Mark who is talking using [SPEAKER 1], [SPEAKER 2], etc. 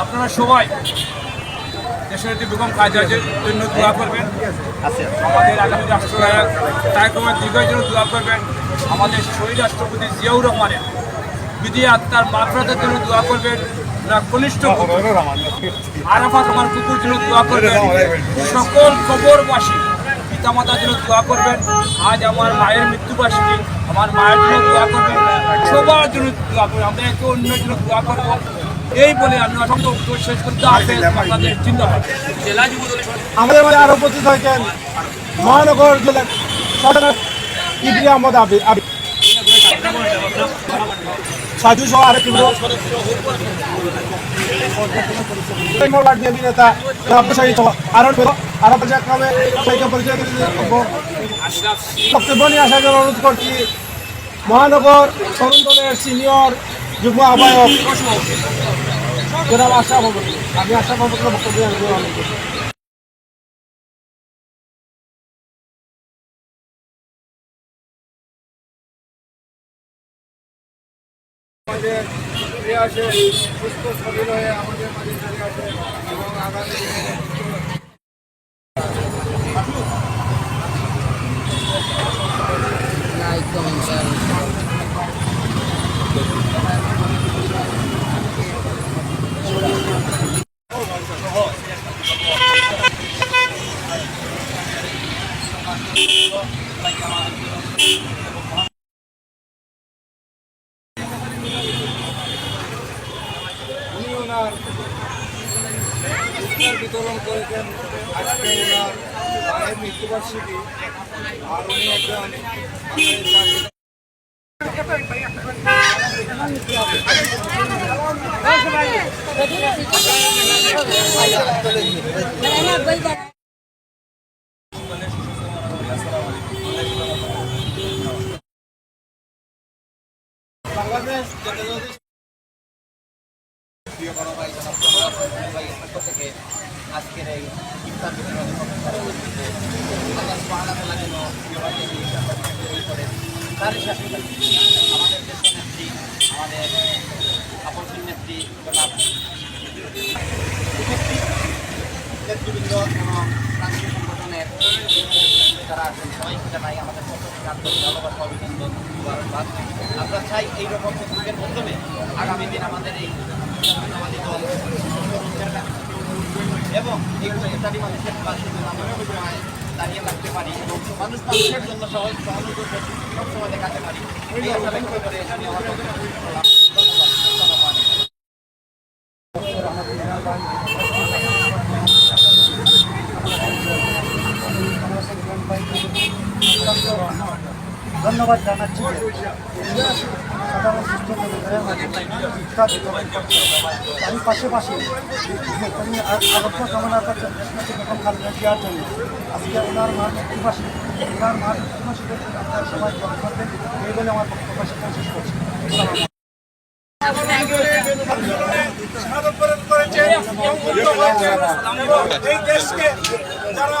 [SPEAKER 1] আপনারা সবাই যে বেগম খালেদার জন্য দোয়া করবেন। আমাদের আগামী রাষ্ট্রনায়ক রহমান দীর্ঘের জন্য দোয়া করবেন। আমাদের শহীদ রাষ্ট্রপতি জিয়াউর রহমানের বিধি আত্মার মাফরাতের জন্য দোয়া করবেন। কনিষ্ঠ আরাফাত আমার কুকুর জন্য দোয়া করবেন। সকল কবরবাসী, পিতামাতার জন্য দোয়া করবেন। আজ আমার মায়ের মৃত্যুবার্ষিকী, আমার মায়ের জন্য দোয়া করবেন। সবার জন্য দোয়া করবেন। আমরা একে অন্যের জন্য দোয়া করব। এই বলে আমি শেষ করতে আসে জিন্দাবাদ জেলা
[SPEAKER 2] আমাদের মাঝে আরও উপস্থিত হয়েছেন মহানগর জেলার সদর ইবরি আহমদ আবি আবি সাজু সহ আরেক নেতা আরও পর্যায়ক্রমে পরিচয় বক্তব্য নিয়ে আসার জন্য অনুরোধ করছি। মহানগর তরুণ দলের সিনিয়র যুগ্ম আহ্বায়ক। জনাব আশা ভবন আমি আশা ভবনের বক্তব্য
[SPEAKER 3] আমাদের ফিরে সুস্থ সবল হয়ে আমাদের মাঝে ফিরে আসে এবং আগামী উনি ওনার পুরস্কার বিতরণ করেছেন আজকে ওনার মায়ের মৃত্যুবার্ষিকী আর উনি একজন আমাদের
[SPEAKER 4] আজকের ইফতার বিতরণের আল্লাহ সুবহানাহু ওয়া তাআলা যেন সবাইকে এই করেন। তার সাথে আমাদের আপন নেত্রী, জনাব নেতৃবৃন্দ এবং আমাদের আমরা চাই এইরকম উদ্যোগের মাধ্যমে আগামী দিন আমাদের এই দল এবং এই প্রতিষ্ঠানী মানুষের দাঁড়িয়ে থাকতে পারি, এবং মানুষ মানুষের জন্য সহজ সহানুভূতি দেখাতে পারি। এই আশা ব্যক্ত করে আমি আমার ধন্যবাদ
[SPEAKER 2] জানাচ্ছি সাধারণ বিতরণ করতে তারই তিনি আদর্শ কামনা করছেন বেগম খালেদা জিয়ার জন্য। আজকে ওনার মার মৃত্যুবাসী ওনার মৃত্যুবাসীদের জন্য আপনারা সবাই দোয়া করবেন এই বলে আমার বক্তব্য শেষ করছি।
[SPEAKER 3] যারা